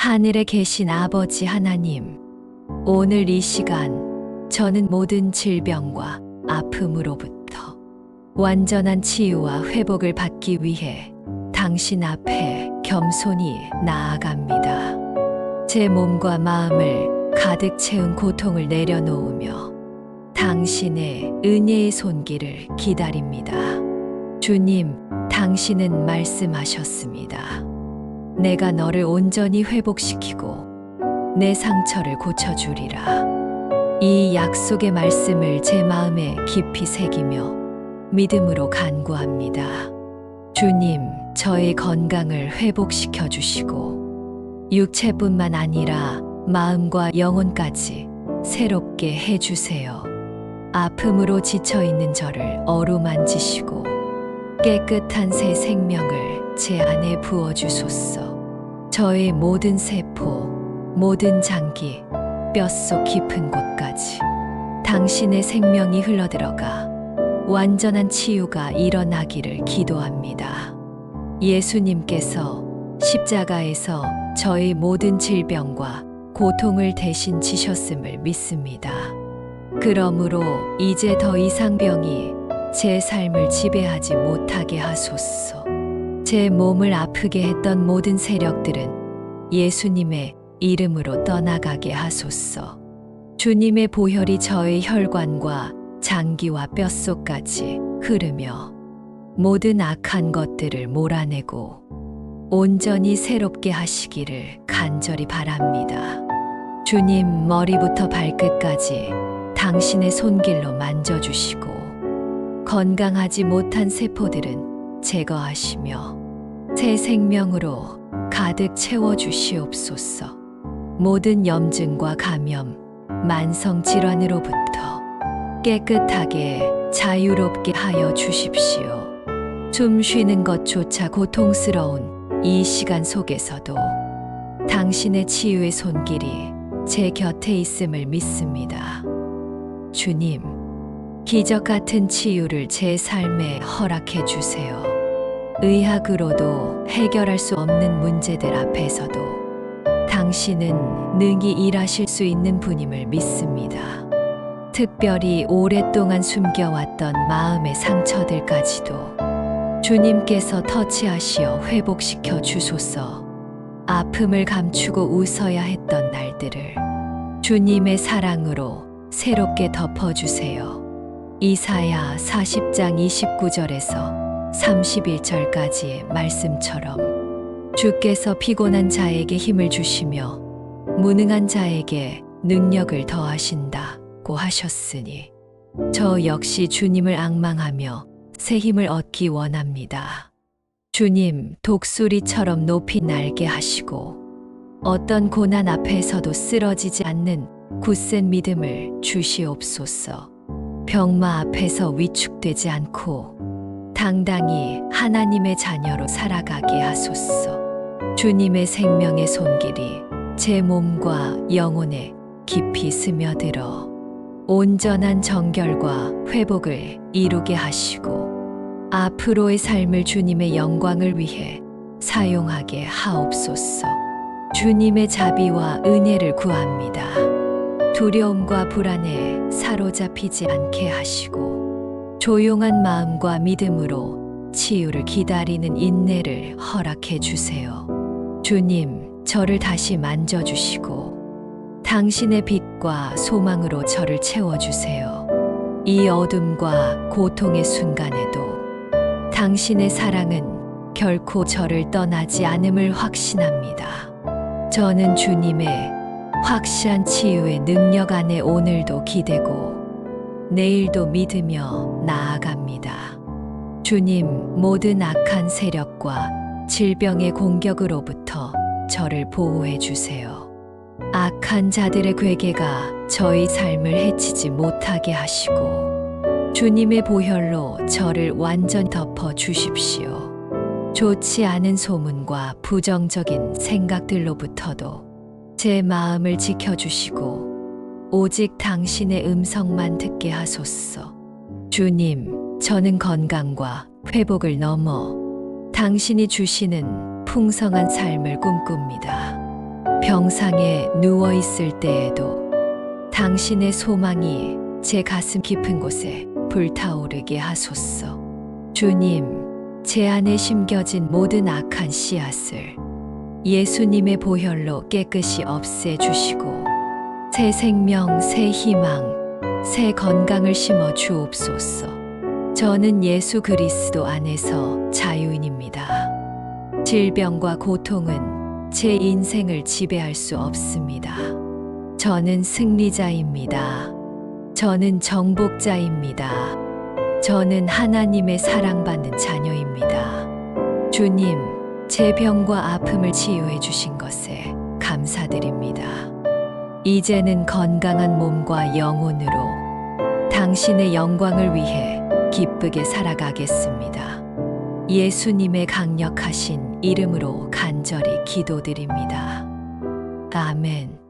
하늘에 계신 아버지 하나님, 오늘 이 시간 저는 모든 질병과 아픔으로부터 완전한 치유와 회복을 받기 위해 당신 앞에 겸손히 나아갑니다. 제 몸과 마음을 가득 채운 고통을 내려놓으며 당신의 은혜의 손길을 기다립니다. 주님, 당신은 말씀하셨습니다. 내가 너를 온전히 회복시키고 내 상처를 고쳐주리라. 이 약속의 말씀을 제 마음에 깊이 새기며 믿음으로 간구합니다. 주님, 저의 건강을 회복시켜 주시고 육체뿐만 아니라 마음과 영혼까지 새롭게 해 주세요. 아픔으로 지쳐 있는 저를 어루만지시고 깨끗한 새 생명을 제 안에 부어 주소서. 저의 모든 세포, 모든 장기, 뼛속 깊은 곳까지 당신의 생명이 흘러들어가 완전한 치유가 일어나기를 기도합니다. 예수님께서 십자가에서 저의 모든 질병과 고통을 대신 지셨음을 믿습니다. 그러므로 이제 더 이상 병이 제 삶을 지배하지 못하게 하소서. 제 몸을 아프게 했던 모든 세력들은 예수님의 이름으로 떠나가게 하소서. 주님의 보혈이 저의 혈관과 장기와 뼛속까지 흐르며 모든 악한 것들을 몰아내고 온전히 새롭게 하시기를 간절히 바랍니다. 주님 머리부터 발끝까지 당신의 손길로 만져주시고 건강하지 못한 세포들은 제거하시며 새 생명으로 가득 채워 주시옵소서. 모든 염증과 감염, 만성 질환으로부터 깨끗하게 자유롭게 하여 주십시오. 숨 쉬는 것조차 고통스러운 이 시간 속에서도 당신의 치유의 손길이 제 곁에 있음을 믿습니다. 주님, 기적 같은 치유를 제 삶에 허락해 주세요. 의학으로도 해결할 수 없는 문제들 앞에서도 당신은 능히 일하실 수 있는 분임을 믿습니다. 특별히 오랫동안 숨겨왔던 마음의 상처들까지도 주님께서 터치하시어 회복시켜 주소서 아픔을 감추고 웃어야 했던 날들을 주님의 사랑으로 새롭게 덮어주세요. 이사야 40장 29절에서 31절까지의 말씀처럼 주께서 피곤한 자에게 힘을 주시며 무능한 자에게 능력을 더하신다고 하셨으니 저 역시 주님을 앙망하며 새 힘을 얻기 원합니다. 주님 독수리처럼 높이 날게 하시고 어떤 고난 앞에서도 쓰러지지 않는 굳센 믿음을 주시옵소서. 병마 앞에서 위축되지 않고 당당히 하나님의 자녀로 살아가게 하소서. 주님의 생명의 손길이 제 몸과 영혼에 깊이 스며들어 온전한 정결과 회복을 이루게 하시고 앞으로의 삶을 주님의 영광을 위해 사용하게 하옵소서. 주님의 자비와 은혜를 구합니다. 두려움과 불안에 사로잡히지 않게 하시고 조용한 마음과 믿음으로 치유를 기다리는 인내를 허락해 주세요. 주님, 저를 다시 만져주시고 당신의 빛과 소망으로 저를 채워주세요. 이 어둠과 고통의 순간에도 당신의 사랑은 결코 저를 떠나지 않음을 확신합니다. 저는 주님의 확실한 치유의 능력 안에 오늘도 기대고 내일도 믿으며 나아갑니다. 주님, 모든 악한 세력과 질병의 공격으로부터 저를 보호해 주세요. 악한 자들의 괴계가 저희 삶을 해치지 못하게 하시고 주님의 보혈로 저를 완전 덮어 주십시오. 좋지 않은 소문과 부정적인 생각들로부터도 제 마음을 지켜주시고 오직 당신의 음성만 듣게 하소서. 주님, 저는 건강과 회복을 넘어 당신이 주시는 풍성한 삶을 꿈꿉니다. 병상에 누워 있을 때에도 당신의 소망이 제 가슴 깊은 곳에 불타오르게 하소서. 주님, 제 안에 심겨진 모든 악한 씨앗을 예수님의 보혈로 깨끗이 없애주시고 새 생명, 새 희망, 새 건강을 심어 주옵소서. 저는 예수 그리스도 안에서 자유인입니다. 질병과 고통은 제 인생을 지배할 수 없습니다. 저는 승리자입니다. 저는 정복자입니다. 저는 하나님의 사랑받는 자녀입니다. 주님, 제 병과 아픔을 치유해 주신 것에 감사드립니다. 이제는 건강한 몸과 영혼으로 당신의 영광을 위해 기쁘게 살아가겠습니다. 예수님의 강력하신 이름으로 간절히 기도드립니다. 아멘.